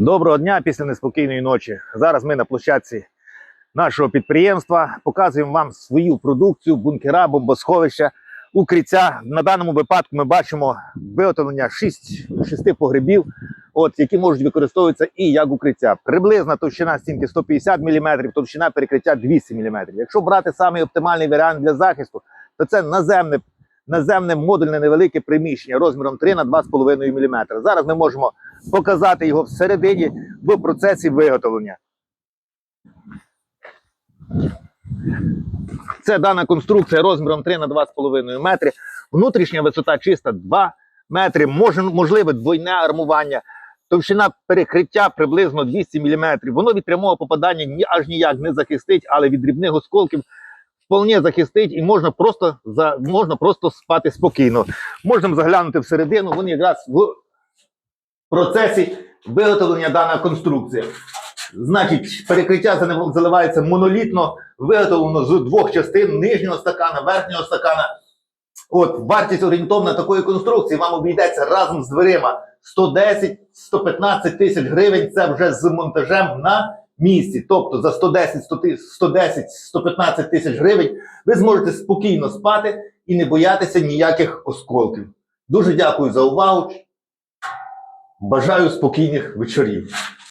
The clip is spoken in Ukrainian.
Доброго дня після неспокійної ночі. Зараз ми на площадці нашого підприємства показуємо вам свою продукцію, бункера, бомбосховища, укриття. На даному випадку ми бачимо виготовлення 6, 6 погребів, от, які можуть використовуватися і як укриття. Приблизна товщина стінки 150 мм, товщина перекриття 200 мм. Якщо брати самий оптимальний варіант для захисту, то це наземне наземне модульне невелике приміщення розміром 3 на 2,5 мм. Зараз ми можемо показати його всередині в процесі виготовлення. Це дана конструкція розміром 3 на 2,5 метри. Внутрішня висота чиста 2 метри. Можливе двойне армування. Товщина перекриття приблизно 200 мм. Воно від прямого попадання ні, аж ніяк не захистить, але від дрібних осколків вполне захистить і можна просто, за, можна просто спати спокійно. Можемо заглянути всередину, вони якраз в процесі виготовлення дана конструкція. Значить, перекриття заливається монолітно, виготовлено з двох частин нижнього стакана, верхнього стакана. От вартість орієнтовна такої конструкції вам обійдеться разом з дверима 110-115 тисяч гривень. Це вже з монтажем на місці. Тобто за 110-115 тисяч гривень ви зможете спокійно спати і не боятися ніяких осколків. Дуже дякую за увагу. Бажаю спокійних вечорів.